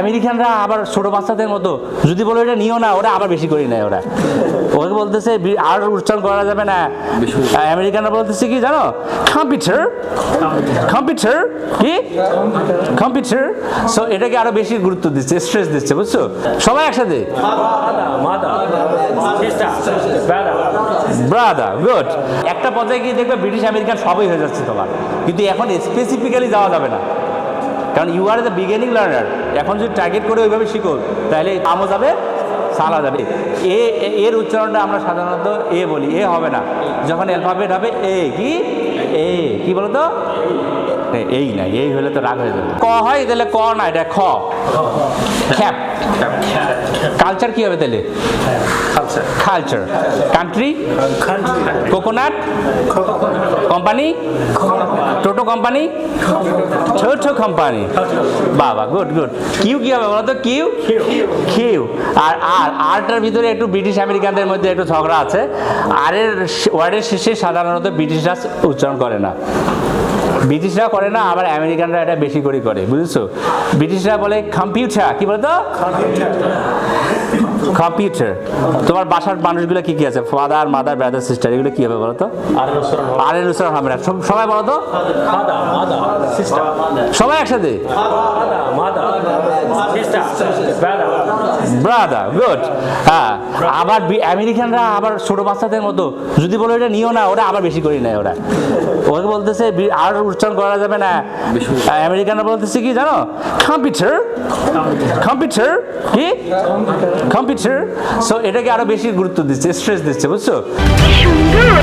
আমেরিকানরা আবার ছোট বাচ্চাদের মতো। যদি বলো এটা নিও না ওরা আবার বেশি করে নেয় ওরা। ওকে বলতেছে আর উচ্চারণ করা যাবে না। আমেরিকানরা বলতেছে কি জানো? কম্পিউটার কম্পিউটার কি? কম্পিউটার সো এটাকে আরও বেশি গুরুত্ব দিচ্ছে স্ট্রেস দিচ্ছে বুঝছ? সবাই একসাথে? ব্রাদার গুড একটা পর্যায়ে গিয়ে দেখবে ব্রিটিশ আমেরিকান সবই হয়ে যাচ্ছে তোমার। কিন্তু এখন স্পেসিফিক্যালি যাওয়া যাবে না। কারণ you are the beginning learner এখন যদি টার্গেট করে ওইভাবে শিখো, তাহলে আমও যাবে সালা যাবে। এ, এর উচ্চারণটা আমরা সাধারণত এ বলি, এ হবে না। যখন অ্যালফাবেট হবে, এ, কি? এ, কি বলতো? এই না, এই হলে তো রাগ হয়ে যাবে। ক হয়, তাহলে ক না, এটা খ। খ্যাপ। কালচার কি হবে তাহলে? কালচার কান্ট্রি কোকোনাট কোম্পানি টোটো কোম্পানি ছোট কোম্পানি বাবা গুড গুড কিউ কি হবে বলতো? কিউ কিউ আর আর আরটার ভিতরে একটু ব্রিটিশ আমেরিকানদের মধ্যে একটু ঝগড়া আছে। আর এর ওয়ার্ডের শেষে সাধারণত ব্রিটিশরা উচ্চারণ করে না। ব্রিটিশরা করে না আবার আমেরিকানরা এটা বেশি করে করে বুঝেছ? ব্রিটিশরা বলে কম্পিউটার কি বলতো? কম্পিউটার তোমার বাসার মানুষগুলো কি কি আছে? ফাদার মাদার ব্রাদার সিস্টার এগুলো কি হবে বলো তো আর উচ্চারণ হবে না। সব- সবাই বলো তো সবাই একসাথে? ব্রাদার গুড হ্যাঁ আবার আমেরিকানরা আবার ছোট বাচ্চাদের মতো। যদি বলো এটা নিও না ওরা আবার বেশি করে নেয় ওরা। ওকে বলতেছে আর উচ্চারণ করা যাবে না। আমেরিকানরা বলতেছে কি জানো? কম্পিউটার কম্পিউটার কি? কম্পিউটার সো এটাকে আরও বেশি গুরুত্ব দিচ্ছে স্ট্রেস দিচ্ছে বুঝছ? সুন্দর।